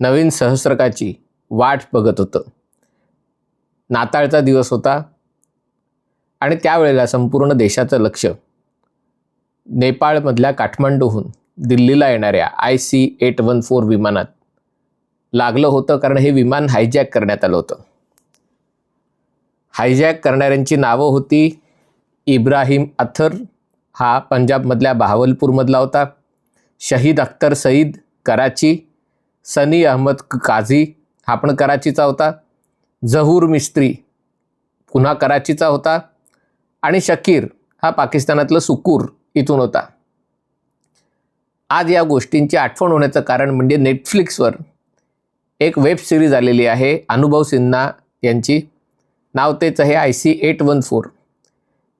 नवीन सहस्रकाची वाट बघत होतं. नाताळचा दिवस होता आणि त्यावेळेला संपूर्ण देशाचं लक्ष नेपाळमधल्या काठमांडूहून दिल्लीला येणाऱ्या I C eight one four विमानात लागलं होतं कारण हे विमान हायजॅक करण्यात आलं होतं. हायजॅक करणाऱ्यांची नावं होती इब्राहिम अथर हा पंजाबमधल्या बहावलपूरमधला होता शहीद अख्तर सईद कराची सनी अहमद काझी हा पण कराचीचा होता. जहूर मिस्त्री पुन्हा कराचीचा होता. आणि शकीर हा पाकिस्तानातलं सुकूर इथून होता. आज या गोष्टींची आठवण होण्याचं कारण म्हणजे नेटफ्लिक्सवर एक वेब सिरीज आलेली आहे अनुभव सिन्हा यांची. नाव तेच आहे I C eight one four.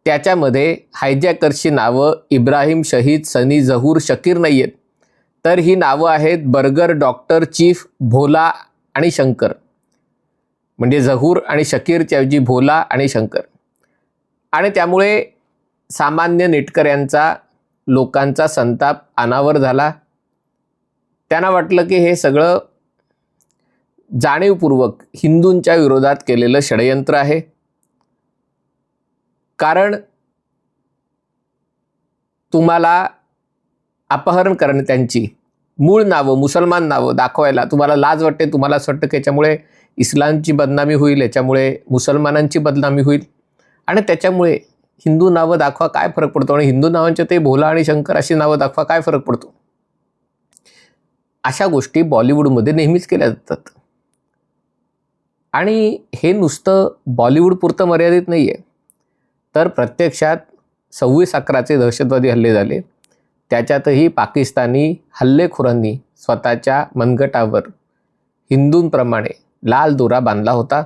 त्याच्यामध्ये हायजॅकर्सची नावं इब्राहिम शहीद सनी जहूर शकीर नाही आहेत तर ही नावं आहेत बर्गर डॉक्टर चीफ भोला आणि शंकर. म्हणजे जहूर आणि शकीरच्या ऐवजी भोला आणि शंकर. आणि त्यामुळे सामान्य नेटकऱ्यांचा लोकांचा संताप अनावर झाला. त्यांना वाटलं की हे सगळं जाणीवपूर्वक हिंदूंच्या विरोधात केलेलं षडयंत्र आहे. कारण तुम्हाला अपहरण करणे त्यांची. मूळ नावं मुसलमान नावं दाखवायला तुम्हाला लाज वाटते तुम्हाला असं वाटतं की याच्यामुळे इस्लामची बदनामी होईल याच्यामुळे मुसलमानांची बदनामी होईल. आणि त्याच्यामुळे हिंदू नावं दाखवा काय फरक पडतो? आणि हिंदू नावांच्या ते भोला आणि शंकर अशी नावं दाखवा काय फरक पडतो? अशा गोष्टी बॉलिवूडमध्ये नेहमीच केल्या जातात. आणि हे नुसतं बॉलिवूडपुरतं मर्यादित नाही आहे तर प्रत्यक्षात सव्वीस अकराचे दहशतवादी हल्ले झाले. त्याच्यातही पाकिस्तानी हल्लेखोरांनी स्वतःच्या मनगटावर हिंदूंप्रमाणे लाल दोरा बांधला होता.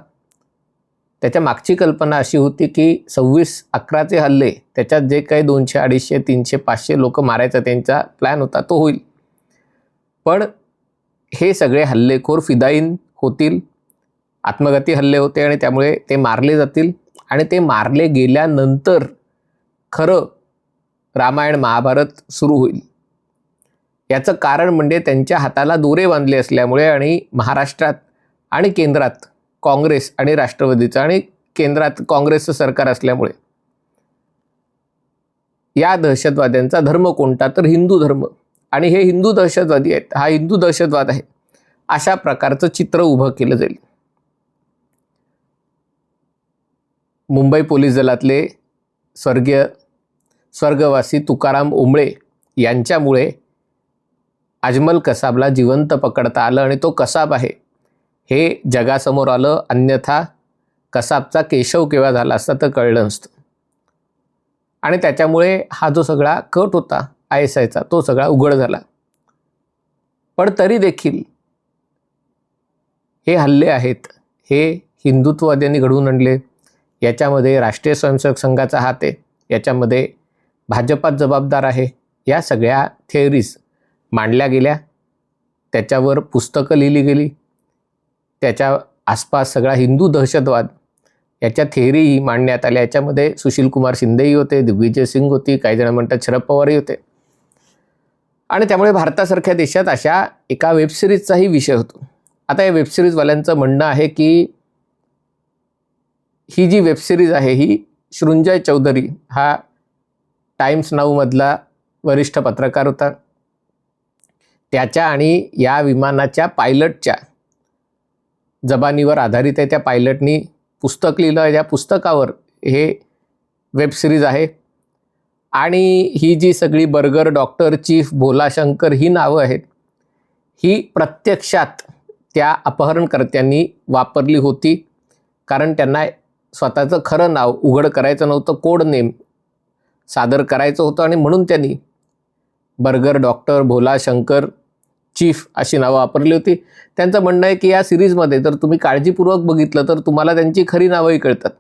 त्याच्या मागची कल्पना अशी होती की सव्वीस अकराचे हल्ले त्याच्यात जे काही दोनशे अडीचशे तीनशे पाचशे लोक मारायचा त्यांचा प्लॅन होता तो होईल. पण हे सगळे हल्लेखोर फिदाईन होतील आत्मघाती हल्ले होते आणि त्यामुळे ते मारले जातील. आणि ते मारले गेल्यानंतर खरं रामायण महाभारत सुरू होईल. याचं कारण म्हणजे त्यांच्या हाताला दोरे बांधले असल्यामुळे आणि महाराष्ट्रात आणि केंद्रात काँग्रेस आणि राष्ट्रवादीचं आणि केंद्रात काँग्रेसचं सरकार असल्यामुळे या दहशतवाद्यांचा धर्म कोणता? तर हिंदू धर्म. आणि हे हिंदू दहशतवादी आहेत. हा हिंदू दहशतवाद आहे. अशा प्रकारचं चित्र उभं केलं जाईल. मुंबई पोलीस दलातले स्वर्गीय स्वर्गवासी तुकाराम उमळे यांच्यामुळे अजमल कसाबला जिवंत पकडता आलं आणि तो कसाब आहे. हे जगासमोर आलं अन्यथा कसाबचा केशव केव्हा झाला असता तर कळलं नसतं. आणि त्याच्यामुळे हा जो सगळा कट होता आय एस आयचा तो सगळा उघड झाला. पण तरी देखील हे हल्ले आहेत हे हिंदुत्ववाद्यांनी घडवून आणले. याच्यामध्ये राष्ट्रीय स्वयंसेवक संघाचा हात आहे याच्यामध्ये भाजपात जबाबदार आहे. या सगळ्या थेअरीज मांडल्या गेल्या. त्याच्यावर पुस्तकं लिहिली गेली. त्याच्या आसपास सगळा हिंदू दहशतवाद. याच्या थेअरीही मांडण्यात आल्या. याच्यामध्ये सुशील कुमार शिंदेही होते दिग्विजय सिंग होती काही जण म्हणतात शरद पवारही होते. आणि त्यामुळे भारतासारख्या देशात अशा एका वेबसिरीजचाही विषय होतो. आता या वेबसिरीजवाल्यांचं म्हणणं आहे की ही जी वेबसिरीज आहे ही शृंजय चौधरी हा टाइम्स नाऊमधला वरिष्ठ पत्रकार होता. त्याच्या आणि या विमानाच्या पायलटच्या जबानीवर आधारित आहे त्या पायलटनी पुस्तक लिहिलं या पुस्तकावर हे वेबसिरीज आहे. आणि ही जी सगळी बर्गर डॉक्टर चीफ भोलाशंकर ही नावं आहेत ही प्रत्यक्षात त्या अपहरणकर्त्यांनी वापरली होती. कारण त्यांना स्वतःचं खरं नाव उघड करायचं नव्हतं. कोड नेम सादर करायचं होतं आणि म्हणून त्यांनी burger doctor Bhola Shankar chief अशी नावं वापरली होती. त्यांचं म्हणणं आहे की या सिरीजमध्ये जर तुम्ही काळजीपूर्वक बघितलं तर तुम्हाला त्यांची खरी नावंही कळतात.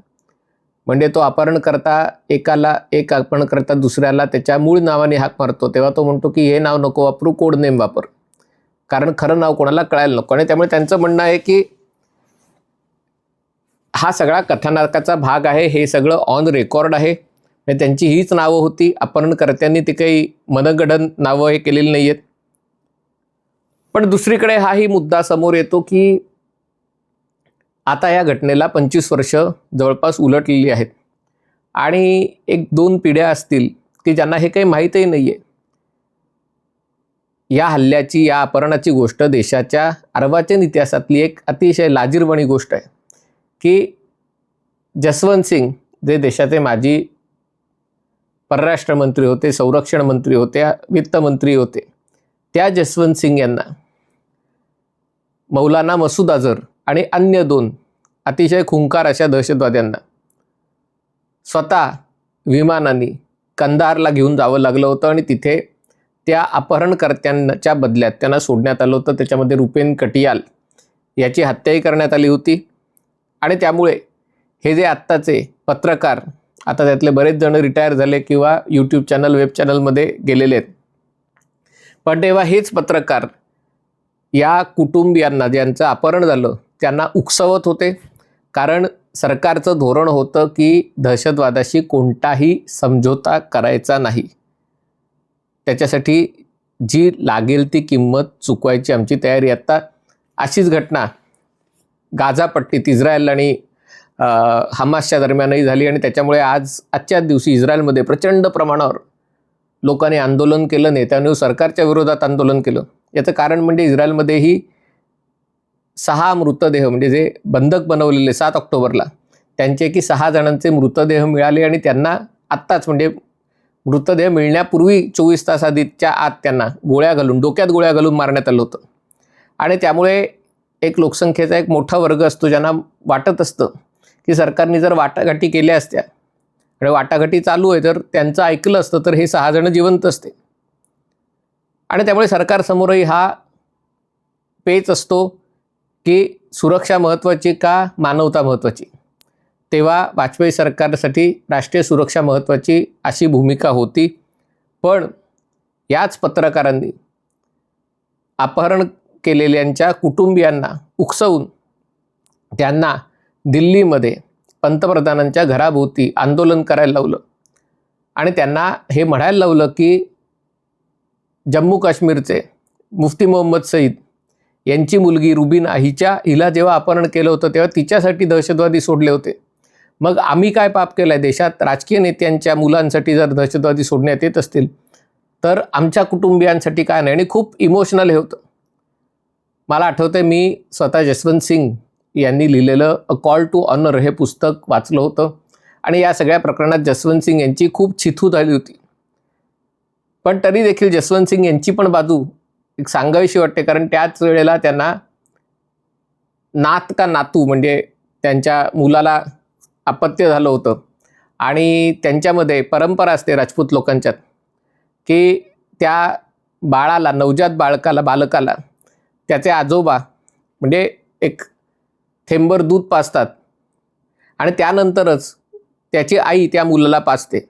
म्हणजे तो अपहरणकर्ता एकाला एक अपहरणकर्ता दुसऱ्याला त्याच्या मूळ नावाने हाक मारतो. तेव्हा तो म्हणतो की हे नाव नको वापरू कोड नेम वापर. कारण खरं नाव कोणाला कळायला नको. आणि त्यामुळे त्यांचं म्हणणं आहे की हा सगळा कथानकाचा भाग आहे. हे सगळं ऑन रेकॉर्ड आहे. म्हणजे त्यांची हीच नावं होती अपहरणकर्त्यांनी ती काही मनगडन नावं हे केलेली नाही आहेत पण दुसरीकडे हाही मुद्दा समोर येतो की आता या घटनेला पंचवीस वर्ष जवळपास उलटलेली आहेत. आणि एक दोन पिढ्या असतील की ज्यांना हे काही माहीतही नाही आहे या हल्ल्याची या अपहरणाची गोष्ट देशाच्या अर्वाचीन इतिहासातली एक अतिशय लाजीरवणी गोष्ट आहे की जसवंत सिंग जे देशाचे माजी परराष्ट्र मंत्री होते संरक्षण मंत्री होते वित्तमंत्री होते. त्या जसवंत सिंग यांना मौलाना मसूद अझर आणि अन्य दोन अतिशय खुंकार अशा दहशतवाद्यांना स्वतः विमानाने कंदारला घेऊन जावं लागलं होतं आणि तिथे त्या अपहरणकर्त्यांच्या बदल्यात त्यांना सोडण्यात आलं होतं. त्याच्यामध्ये रुपेन कटियाल याची हत्याही करण्यात आली होती. आणि त्यामुळे हे जे आत्ताचे पत्रकार आता त्यातले बरेच जण रिटायर झाले किंवा यूट्यूब चॅनल वेब चॅनलमध्ये गेलेले आहेत. पण तेव्हा हेच पत्रकार या कुटुंबियांना ज्यांचं अपहरण झालं त्यांना उकसवत होते. कारण सरकारचं धोरण होतं की दहशतवादाशी कोणताही समझोता करायचा नाही. त्याच्यासाठी जी लागेल ती किंमत चुकवायची आमची तयारी. आता अशीच घटना गाझापट्टीत इस्रायल आणि हमासच्या दरम्यानही झाली आणि त्याच्यामुळे आज आजच्याच दिवशी इस्रायलमध्ये प्रचंड प्रमाणावर लोकांनी आंदोलन केलं नेत्याने सरकारच्या विरोधात आंदोलन केलं. याचं कारण म्हणजे इस्रायलमध्येही सहा मृतदेह म्हणजे जे बंधक बनवलेले सात ऑक्टोबरला त्यांचे की सहा जणांचे मृतदेह मिळाले आणि त्यांना आत्ताच म्हणजे मृतदेह मिळण्यापूर्वी चोवीस तास आधीच्या आत त्यांना गोळ्या घालून डोक्यात गोळ्या घालून मारण्यात आलं होतं. आणि त्यामुळे एक लोकसंख्येचा एक मोठा वर्ग असतो ज्यांना वाटत असतं की सरकारने जर वाटाघाटी केल्या असत्या आणि वाटाघाटी चालू आहे तर त्यांचं ऐकलं असतं तर हे सहा जण जिवंत असते. आणि त्यामुळे सरकारसमोरही हा पेच असतो की सुरक्षा महत्त्वाची का मानवता महत्त्वाची? तेव्हा वाजपेयी सरकारसाठी राष्ट्रीय सुरक्षा महत्त्वाची अशी भूमिका होती. पण याच पत्रकारांनी अपहरण केलेल्यांच्या कुटुंबियांना उकसवून त्यांना दिल्लीमध्ये पंतप्रधानांच्या घराभोवती आंदोलन करायला लावलं. आणि त्यांना हे म्हणायला लावलं की जम्मू काश्मीरचे मुफ्ती मोहम्मद सईद यांची मुलगी रुबीना हिच्या हिला जेव्हा अपहरण केलं होतं तेव्हा तिच्यासाठी दहशतवादी सोडले होते. मग आम्ही काय पाप केलं आहे देशात राजकीय नेत्यांच्या मुलांसाठी जर दहशतवादी सोडण्यात येत असतील तर आमच्या कुटुंबियांसाठी काय नाही? आणि खूप इमोशनल हे होतं. मला आठवतं मी स्वतः जसवंत सिंग यांनी लिहिलेलं अ कॉल टू ऑनर हे पुस्तक वाचलं होतं. आणि या सगळ्या प्रकरणात जसवंत सिंग यांची खूप चिथू झाली होती. पण तरी देखील जसवंत सिंग यांची पण बाजू एक सांगावीशी वाटते कारण त्याच वेळेला त्यांना नात का नातू म्हणजे त्यांच्या मुलाला अपत्य झालं होतं. आणि त्यांच्यामध्ये परंपरा असते राजपूत लोकांच्यात की त्या बाळाला नवजात बाळकाला बालकाला त्याचे आजोबा म्हणजे एक थेंबर दूध पाजतात. आणि त्यानंतरच त्याची आई त्या मुलाला पाजते.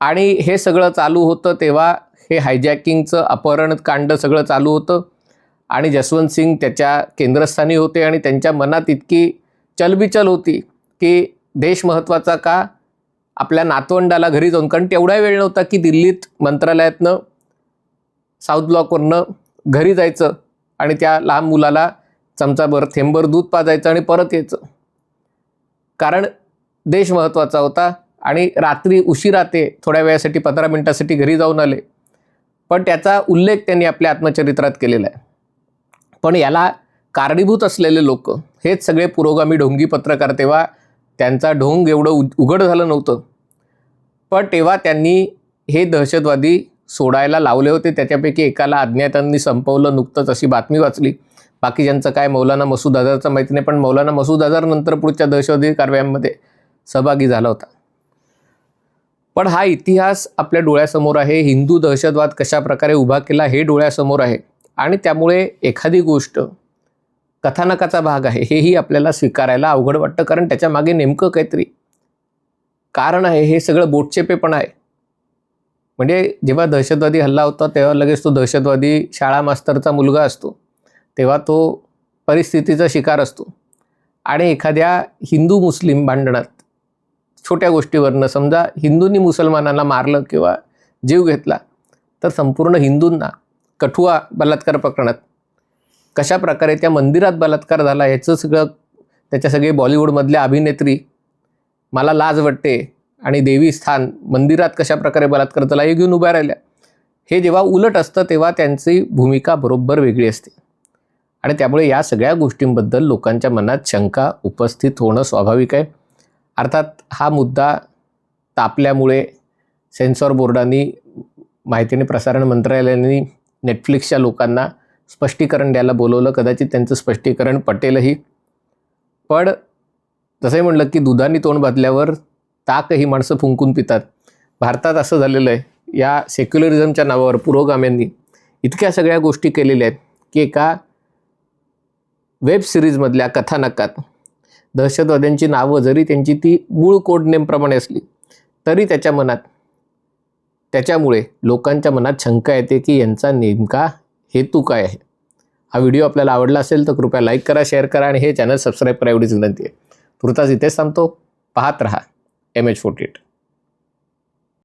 आणि हे सगळं चालू होतं तेव्हा हे हायजॅकिंगचं अपहरण कांड सगळं चालू होतं. आणि जसवंत सिंग त्याच्या केंद्रस्थानी होते आणि त्यांच्या मनात इतकी चलबिचल होती की देश महत्त्वाचा का? आपल्या नातवंडाला घरी जाऊन कारण तेवढा वेळ नव्हता की दिल्लीत मंत्रालयातनं साऊथ ब्लॉकवरनं घरी जायचं आणि त्या लहान मुलाला चमचाभर थेंबर दूध पाजायचं आणि परत यायचं. कारण देश महत्त्वाचा होता आणि रात्री उशिरा ते थोड्या वेळासाठी पंधरा मिनटासाठी घरी जाऊन आले. पण त्याचा उल्लेख त्यांनी आपल्या आत्मचरित्रात केलेला आहे. पण याला कारणीभूत असलेले लोक हेच सगळे पुरोगामी ढोंगी पत्रकार तेव्हा त्यांचा ढोंग एवढं उ उघड झालं नव्हतं. पण तेव्हा त्यांनी हे दहशतवादी सोडायला लावले होते. त्याच्यापैकी एकाला अज्ञातांनी संपवलं नुकतंच अशी बातमी वाचली. बाकी ज्यांचं काय मौलाना मसूद अझरचं माहिती नाही पण मौलाना मसूद अझर नंतर पुढच्या दहशतवादी कारवायांमध्ये सहभागी झाला होता. पण हा इतिहास आपल्या डोळ्यासमोर आहे. हिंदू दहशतवाद कशा प्रकारे उभा केला हे डोळ्यासमोर आहे. आणि त्यामुळे एखादी गोष्ट कथानकाचा भाग आहे हेही आपल्याला स्वीकारायला अवघड वाटतं. कारण त्याच्यामागे नेमकं काहीतरी कारण आहे हे सगळं बोटचेपे पण आहे. म्हणजे जेव्हा दहशतवादी हल्ला होता तेव्हा लगेच तो दहशतवादी शाळा मास्तरचा मुलगा असतो. तेव्हा तो परिस्थितीचा शिकार असतो. आणि एखाद्या हिंदू मुस्लिम भांडणात छोट्या गोष्टीवरनं समजा हिंदूंनी मुसलमानांना मारलं किंवा जीव घेतला तर संपूर्ण हिंदूंना कठुआ बलात्कार प्रकरणात कशा प्रकारे त्या मंदिरात बलात्कार झाला याचं सगळं त्याच्या सगळे बॉलिवूडमधल्या अभिनेत्री मला लाज वाटते आणि देवी स्थान मंदिरात कशा प्रकारे बलात्कार झाला हे घेऊन उभ्या राहिल्या. हे जेव्हा उलट असतं तेव्हा त्यांची भूमिका बरोबर वेगळी असते. आणि त्यामुळे या सगळ्या गोष्टींबद्दल लोकांच्या मनात शंका उपस्थित होणं स्वाभाविक आहे. अर्थात हा मुद्दा तापल्यामुळे सेन्सॉर बोर्डांनी माहिती आणि प्रसारण मंत्रालयाने नेटफ्लिक्सच्या लोकांना स्पष्टीकरण द्यायला बोलवलं. कदाचित त्यांचं स्पष्टीकरण पटेलही. पण तसंही म्हणलं की दुधाने तोंड बांधल्यावर ताक ही माणसं फुंकून पितात. भारतात असं झालेलं आहे. या सेक्युलरिझमच्या नावावर पुरोगाम्यांनी इतक्या सगळ्या गोष्टी केलेल्या आहेत की एका वेब सिरीजमधल्या कथानकात दहशतवाद्यांची नावं जरी त्यांची ती मूळ कोड नेमप्रमाणे असली तरी त्याच्या मनात त्याच्यामुळे लोकांच्या मनात शंका येते की यांचा नेमका हेतू काय आहे. हा व्हिडिओ आपल्याला आवडला असेल तर कृपया लाईक करा शेअर करा आणि हे चॅनल सबस्क्राईब करा एवढीच विनंती आहे. तुर्तास इथेच थांबतो. पाहत रहा. M H forty eight